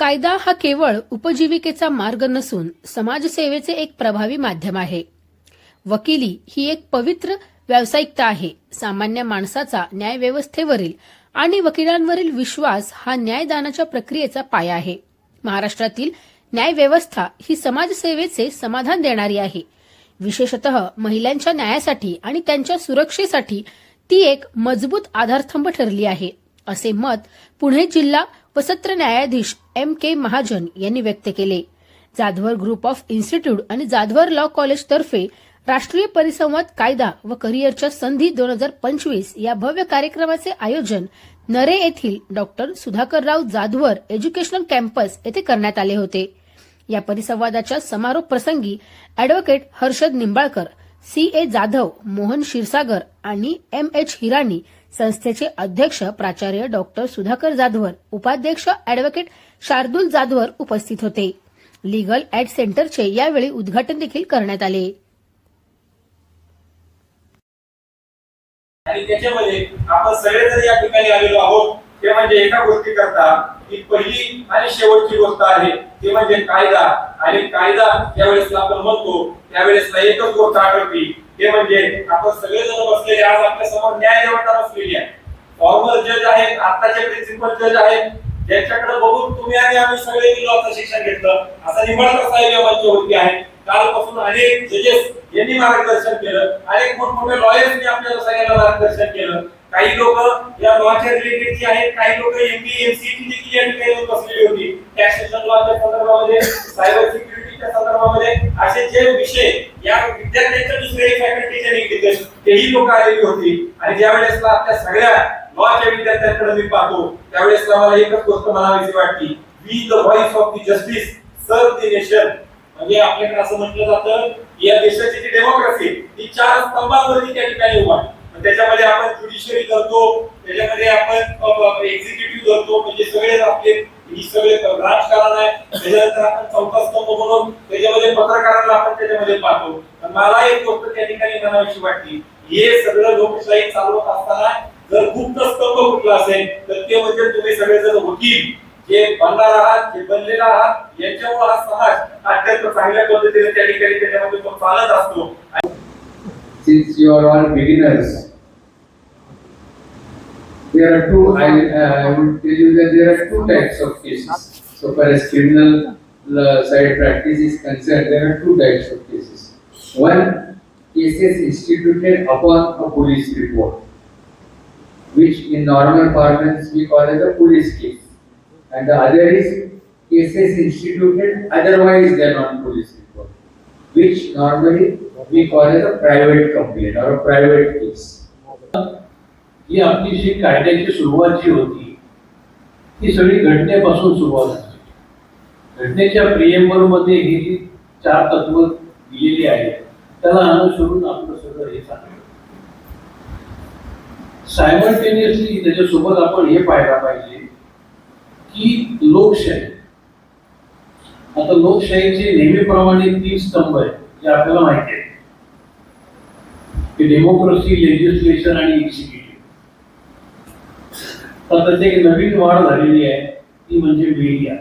कायदा हा केवळ उपजीविकेचा मार्ग नसून समाजसेवेचे एक प्रभावी माध्यम आहे. वकिली ही एक पवित्र व्यावसायिकता आहे. सामान्य माणसाचा न्यायव्यवस्थेवरील आणि वकिलांवरील विश्वास हा न्यायदानाच्या प्रक्रियेचा पाया आहे. महाराष्ट्रातील न्यायव्यवस्था ही समाजसेवेचे समाधान देणारी आहे. विशेषतः महिलांच्या न्यायासाठी आणि त्यांच्या सुरक्षेसाठी ती एक मजबूत आधारस्तंभ ठरली आहे. असे मत पुणे जिल्हा व सत्र न्यायाधीश एम के महाजन यांनी व्यक्त केले. जाधवर ग्रुप ऑफ इन्स्टिट्यूट आणि जाधवर लॉ कॉलेज तर्फे राष्ट्रीय परिसंवाद कायदा व करिअरच्या संधी दोन हजार पंचवीस या भव्य कार्यक्रमाचे आयोजन नरे येथील doctor Sudhakarrao Jadhavar educational campus येथे करण्यात आले होते. या परिसंवादाच्या समारोप प्रसंगी advocate Harshad Nimbalkar C A Jadhav Mohan Kshirsagar आणि एम एच हिराणी संस्थेचे अध्यक्ष प्राचार्य डॉक्टर सुधाकर जाधवर उपाध्यक्ष अॅडव्होकेट शार्दुल जाधवर उपस्थित होते. लीगल एड सेंटरचे यावेळी उद्घाटन देखील करण्यात आले. आणि त्याच्यामध्ये आपण सगळेजण या ठिकाणी आलेलो आहोत. ते म्हणजे एका गोष्टी करता ही पहिली आणि शेवटची गोष्ट आहे. ती म्हणजे कायदा. आणि कायदा ज्यावेळेस आपण म्हणतो त्यावेळेस एकच गोष्ट आठवते ते म्हणजे आपण सगळेजण बसलेले आज आपल्यासमोर न्याय देवता बसलेली आहे. फॉर्मल जज आहेत आताचे प्रिन्सिपल जज आहेत. ज्याच्याकडे बघून तुम्ही आणि आम्ही सगळे गेलो आता शिक्षण घेतलं. असा निंबाळकर साहेब या आहे. कालपासून अनेक जजेस यांनी मार्गदर्शन केलं. अनेक मोठमोठे लॉयर्सनी आपल्याला सगळ्यांना मार्गदर्शन केलं. काही लोक या लॉच्या रिलेटेडची आहेत काही लोक एमबी एमसीटी देखील या ठिकाणी बसलेली होती टॅक्सेशन लॉच्या संदर्भामध्ये सायबर सिक्युरिटीच्या संदर्भामध्ये असे जे विषय या विद्यार्थ्यांच्या दुसऱ्या फॅकल्टीच्या निगडीत तेही लोक आलेली होती. आणि ज्या वेळेस आपल्या सगळ्या लॉच्या विद्यार्थ्यांकडे मी पाहतो त्यावेळेस मला एकच गोष्ट म्हणावीशी वाटली. We the voice of the justice sir the nation म्हणजे आपल्याकडे असं म्हटलं जातं की या देशाची जी डेमोक्रेसी ती चार स्तंभांवरती त्या ठिकाणी उभा आहे. त्याच्यामध्ये आपण ज्युडिशियरी करतो त्याच्यामध्ये आपण एक्झिक्युटिव्ह करतो म्हणजे सगळे आपले ही सगळे राजकारण आहे. त्याच्यानंतर आपण चौथा स्तंभ म्हणून त्याच्यामध्ये पत्रकारांना आपण त्याच्यामध्ये पाहतो. मला एक गोष्ट त्या ठिकाणी म्हणावीशी वाटली. हे सगळं लोकशाही चालवत असताना जर गुप्त स्तंभ कुठला असेल तर ते म्हणजे तुम्ही सगळेजण वकील. जे बनणार आहात जे बनलेला आहात यांच्यामुळे हा समाज अत्यंत चांगल्या पद्धतीने त्या ठिकाणी त्याच्यामध्ये तो चालत असतो. Since you are all beginners, there are two, I, uh, I would tell you that there are two types of cases. So far as criminal uh, side practice is concerned, there are two types of cases. One, cases instituted upon a police report, which in normal parlance we call as a police case. And the other is cases instituted otherwise than on police report, which normally we call as a private complaint or a private case. ही आपली जी कायद्याची सुरुवात जी होती ती सगळी घटनेपासून सुरुवात होती घटनेच्या प्रियंबरमध्ये ही जी चार तत्व दिलेली आहेत त्याला अनुसरून आपलं सगळं हे सांगितलं सायमल्टेनियसली त्याच्यासोबत आपण हे पाहायला पाहिजे की लोकशाही. आता लोकशाहीचे नेहमीप्रमाणे तीन स्तंभ आहेत जे आपल्याला माहिती आहे की डेमोक्रेसी लेजिस्लेशन आणि एक्झिक्युटिव्ह तर त्याची एक नवीन वाढ झालेली आहे ती म्हणजे मीडिया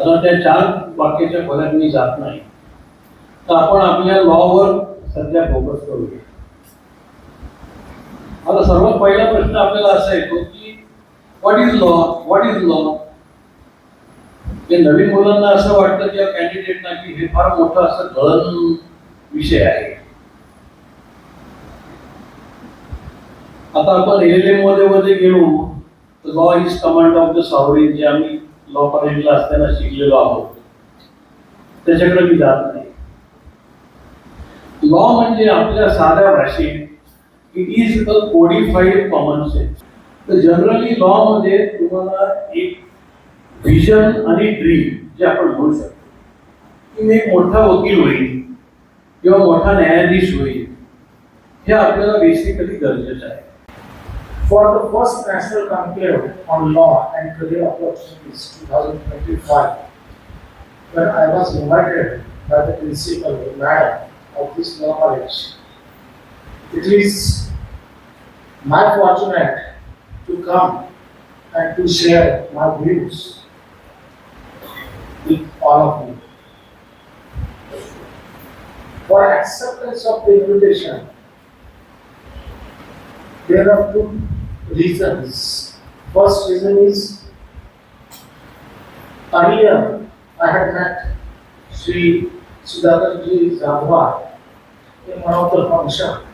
आता त्या चार वाक्याच्या खोल्यात मी जात नाही. तर आपण आपल्या लॉवर सध्या फोकस करूया. आता सर्वात पहिला प्रश्न आपल्याला असा येतो की what is law what is law ते नवीन मुलांना असं वाटतं किंवा कॅन्डिडेटना की हे फार मोठं असं गळन विषय आहे. आता आपण एल एममध्ये मध्ये गेलो तर law is command of the sovereign जे आम्ही लॉ कॉलेजला असताना शिकलेलो आहोत. त्याच्याकडे मी जात नाही. लॉ म्हणजे आपल्या साध्या भाषेत it is a codified common sense तर जनरली लॉ मध्ये तुम्हाला एक व्हिजन आणि ड्रीम जे आपण म्हणू शकतो. की मी एक मोठा वकील होईल किंवा मोठा न्यायाधीश होईल हे आपल्याला बेसिकली गरजेचं आहे. For the first national conclave on law and career opportunities 2025, when I was invited by the principal, madam of this law college, it is my fortunate to come and to share my views with all of you. For acceptance of the invitation, there are two reasons. First reason is earlier I had met Sri Sudhakarji Zadhwa in one of the function.